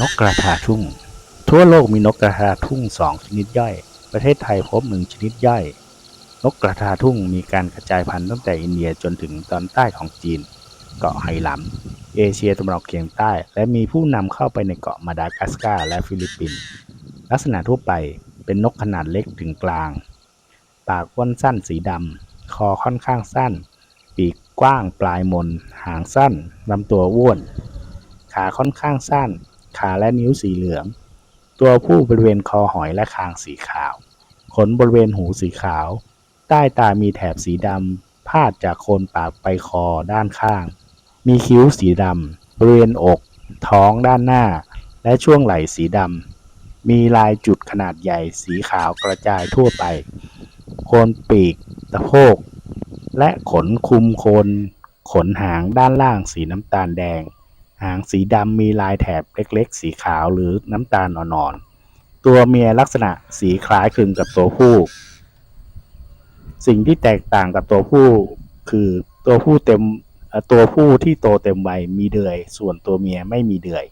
นกกระทาทุ่ง ทั่วโลกมีนกกระทาทุ่งสองชนิดย่อย ประเทศไทยพบหนึ่งชนิดย่อย นกกระทาทุ่งมีการกระจายพันธุ์ตั้งแต่อินเดียจนถึงตอนใต้ของจีน เกาะไหหลำเอเชียตะวันออกเฉียงใต้ และมีผู้นำเข้าไปในเกาะมาดากัสการ์และฟิลิปปินส์ลักษณะทั่วไปเป็นนกขนาดเล็กถึงกลาง ปากก้นสั้นสีดำคอค่อนข้างสั้น ปีกกว้างปลายมน หางสั้นลำตัวอ้วน ขาค่อนข้างสั้น ขาและนิ้วสีเหลือง ตัวผู้บริเวณคอหอยและคางสีขาว ขนบริเวณหูสีขาว ใต้ตามีแถบสีดำพาดจากโคนปากไปคอด้านข้าง มีคิ้วสีดำบริเวณอก ท้องด้านหน้า และช่วงไหล่สีดำมีลายจุดขนาดใหญ่สีขาวกระจายทั่วไป โคนปีกตะโพกและขนคลุมโคนขนหางด้านล่างสีน้ำตาลแดง หางสีดำมีลายแถบเล็กๆ สีขาวหรือน้ำตาลอ่อนๆ ตัวเมียลักษณะสีคล้ายคลึงกับตัวผู้ สิ่งที่แตกต่างกับตัวผู้คือตัวผู้เต็มตัวผู้ที่โตเต็มวัยมีเดือย ส่วนตัวเมียไม่มีเดือย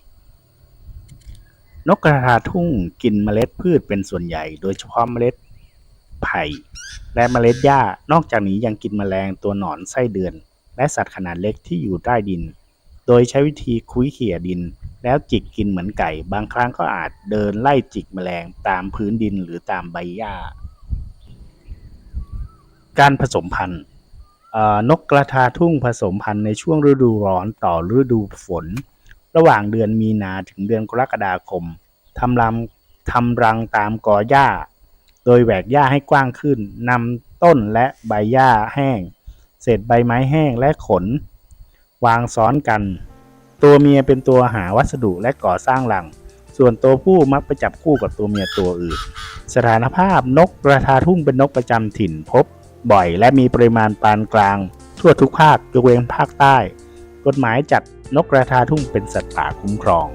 นกกระทาทุ่งกินเมล็ดพืชเป็นส่วนใหญ่ โดยเฉพาะเมล็ดไผ่และเมล็ดหญ้า นอกจากนี้ยังกินแมลงตัวหนอนไส้เดือน และสัตว์ขนาดเล็กที่อยู่ใต้ดิน โดยใช้วิธีคุ้ยเขี่ยดิน แล้วจิกกินเหมือนไก่ บางครั้งก็อาจเดินไล่จิกแมลงตามพื้นดินหรือตามใบหญ้า การผสมพันธุ์นกกระทาทุ่งผสมพันธุ์ในช่วงฤดูร้อนต่อฤดูฝน ระหว่างเดือนมีนาถึงเดือนกรกฎาคมทำรังทำรังตามกอหญ้า โดยแหวกหญ้าให้กว้างขึ้นนำต้นและใบหญ้าแห้ง เศษใบไม้แห้งและขน วางซ้อนกัน ตัวเมียเป็นตัวหาวัสดุและก่อสร้างรัง ส่วนตัวผู้มักไปจับคู่กับตัวเมียตัวอื่น สถานภาพนกกระทาทุ่งเป็นนกประจำถิ่นพบ บ่อยและมีปริมาณปานกลาง ทั่วทุกภาคยกเว้นภาคใต้ กฎหมายจัดนกกระทาทุ่งเป็นสัตว์ป่าคุ้มครอง